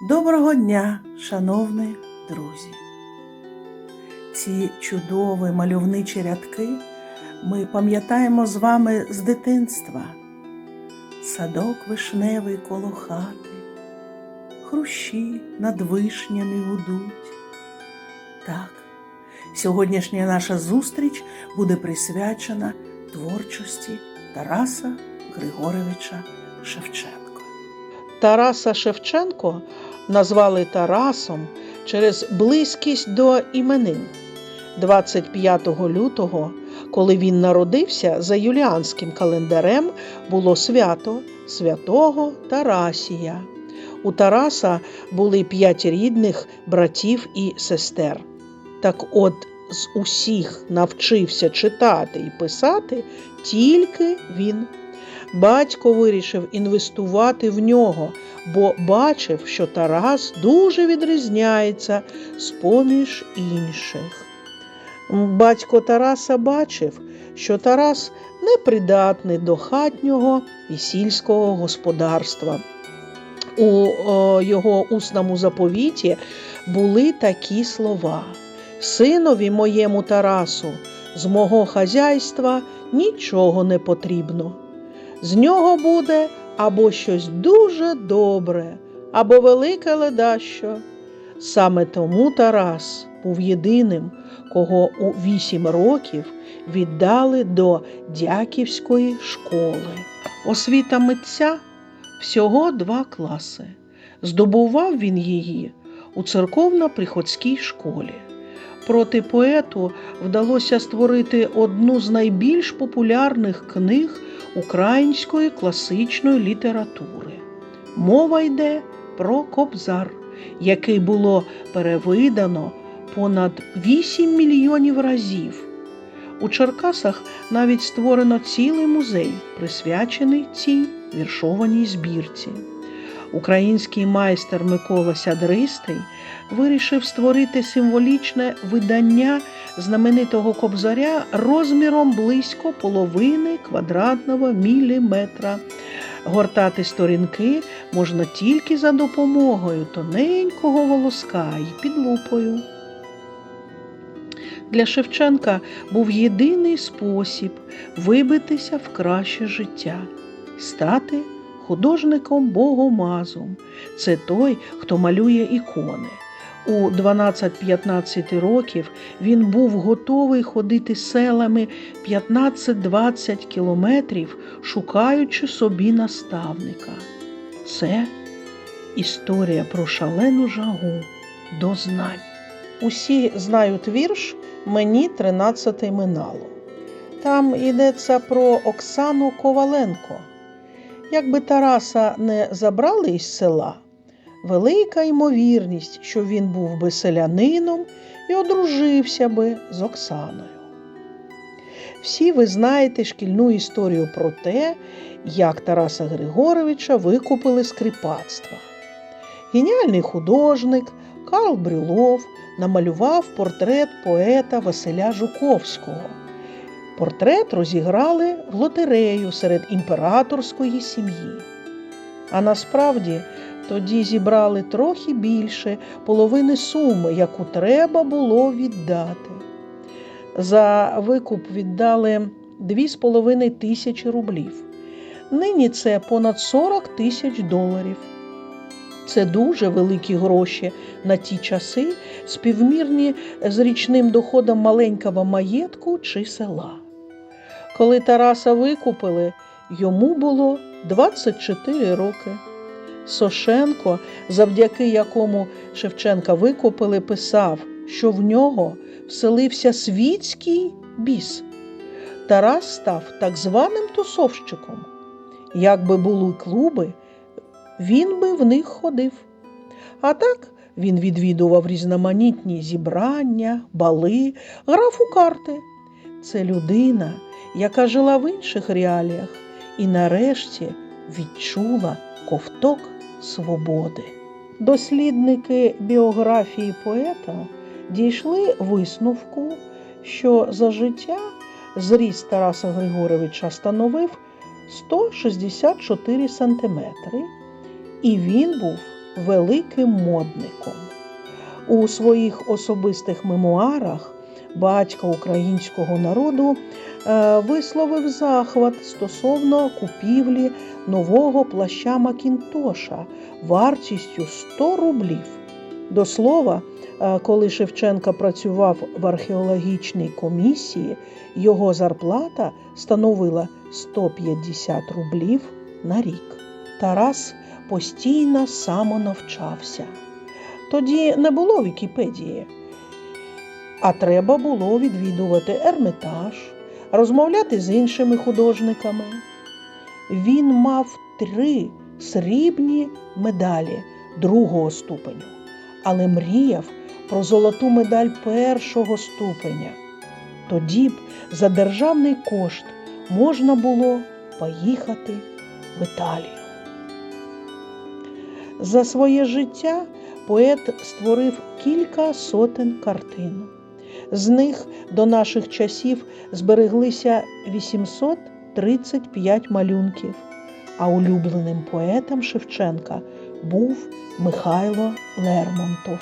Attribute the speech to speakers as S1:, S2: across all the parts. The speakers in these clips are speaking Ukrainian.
S1: Доброго дня, шановні друзі! Ці чудові мальовничі рядки ми пам'ятаємо з вами з дитинства. Садок вишневий коло хати, хрущі над вишнями гудуть. Так, сьогоднішня наша зустріч буде присвячена творчості Тараса Григоровича Шевченка.
S2: Тараса Шевченко назвали Тарасом через близькість до іменин. 25 лютого, коли він народився, за юліанським календарем було свято святого Тарасія. У Тараса були п'ять рідних братів і сестер. Так от з усіх навчився читати і писати тільки він. Батько вирішив інвестувати в нього, бо бачив, що Тарас дуже відрізняється з поміж інших. Батько Тараса бачив, що Тарас непридатний до хатнього і сільського господарства. У о, його усному заповіті були такі слова: Синові моєму Тарасу, з мого хазяйства нічого не потрібно. З нього буде або щось дуже добре, або велике ледащо. Саме тому Тарас був єдиним, кого у вісім років віддали до дяківської школи. Освіта митця всього два класи. Здобував він її у церковно-приходській школі. Проти поету вдалося створити одну з найбільш популярних книг української класичної літератури. Мова йде про Кобзар, який було перевидано понад 8 мільйонів разів. У Черкасах навіть створено цілий музей, присвячений цій віршованій збірці. Український майстер Микола Сядристий вирішив створити символічне видання знаменитого кобзаря розміром близько половини квадратного міліметра. Гортати сторінки можна тільки за допомогою тоненького волоска і під лупою. Для Шевченка був єдиний спосіб вибитися в краще життя стати художником богомазом. Це той, хто малює ікони. У 12-15 років він був готовий ходити селами 15-20 кілометрів, шукаючи собі наставника. Це історія про шалену жагу до знань. Усі знають вірш Мені 13 минало. Там йдеться про Оксану Коваленко. Якби Тараса не забрали із села, велика ймовірність, що він був би селянином і одружився би з Оксаною. Всі ви знаєте шкільну історію про те, як Тараса Григоровича викупили з кріпацтва. Геніальний художник Карл Брюлов намалював портрет поета Василя Жуковського. Портрет розіграли в лотерею серед імператорської сім'ї. А насправді тоді зібрали трохи більше половини суми, яку треба було віддати. За викуп віддали 2,5 тисячі рублів. Нині це понад 40 тисяч доларів. Це дуже великі гроші на ті часи, співмірні з річним доходом маленького маєтку чи села. Коли Тараса викупили, йому було 24 роки. Сошенко, завдяки якому Шевченка викупили, писав, що в нього вселився світський біс. Тарас став так званим тусовщиком. Якби були клуби, він би в них ходив. А так він відвідував різноманітні зібрання, бали, грав у карти. Це людина, яка жила в інших реаліях і нарешті відчула ковток свободи. Дослідники біографії поета дійшли висновку, що за життя зріст Тараса Григоровича становив 164 сантиметри, і він був великим модником. У своїх особистих мемуарах батька українського народу е, висловив захват стосовно купівлі нового плаща Макінтоша вартістю 100 рублів. До слова, е, коли Шевченка працював в археологічній комісії, його зарплата становила 150 рублів на рік. Тарас постійно самонавчався. Тоді не було Вікіпедії, а треба було відвідувати ермітаж, розмовляти з іншими художниками. Він мав три срібні медалі другого ступеню, але мріяв про золоту медаль першого ступеня. Тоді б за державний кошт можна було поїхати в Італію. За своє життя поет створив кілька сотень картин. З них до наших часів збереглися 835 малюнків, а улюбленим поетом Шевченка був Михайло Лермонтов.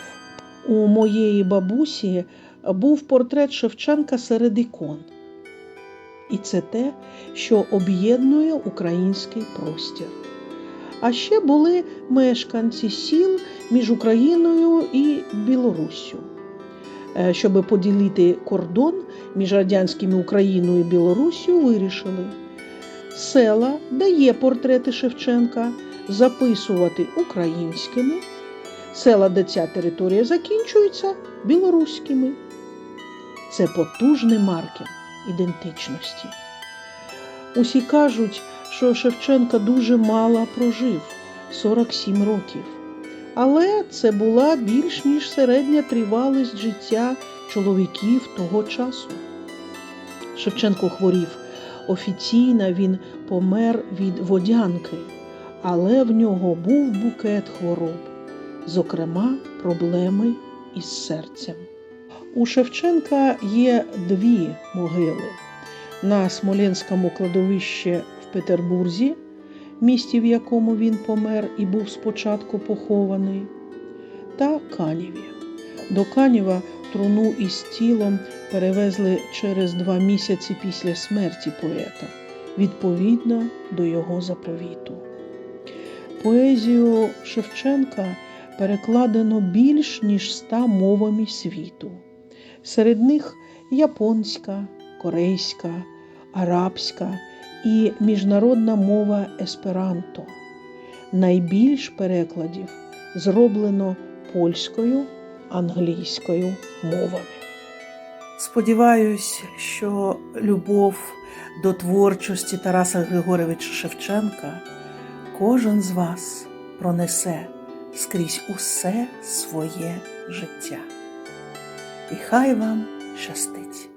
S2: У моєї бабусі був портрет Шевченка серед ікон. І це те, що об'єднує український простір. А ще були мешканці сіл між Україною і Білоруссю. Е, Щоб поділити кордон між радянськими Україною і Білоруссю, вирішили села, де є портрети Шевченка, записувати українськими, села, де ця територія закінчується, білоруськими. Це потужний маркер ідентичності. Усі кажуть, що Шевченка дуже мало прожив 47 років. Але це була більш ніж середня тривалість життя чоловіків того часу. Шевченко хворів офіційно, він помер від водянки, але в нього був букет хвороб, зокрема, проблеми із серцем. У Шевченка є дві могили на Смоленському кладовищі в Петербурзі, місті, в якому він помер і був спочатку похований, та Каніві. До Канєва труну із тілом перевезли через два місяці після смерті поета, відповідно до його заповіту. Поезію Шевченка перекладено більш ніж ста мовами світу. Серед них японська, корейська, арабська і міжнародна мова есперанто. Найбільш перекладів зроблено польською, англійською мовами.
S1: Сподіваюсь, що любов до творчості Тараса Григоровича Шевченка кожен з вас пронесе скрізь усе своє життя. І хай вам щастить!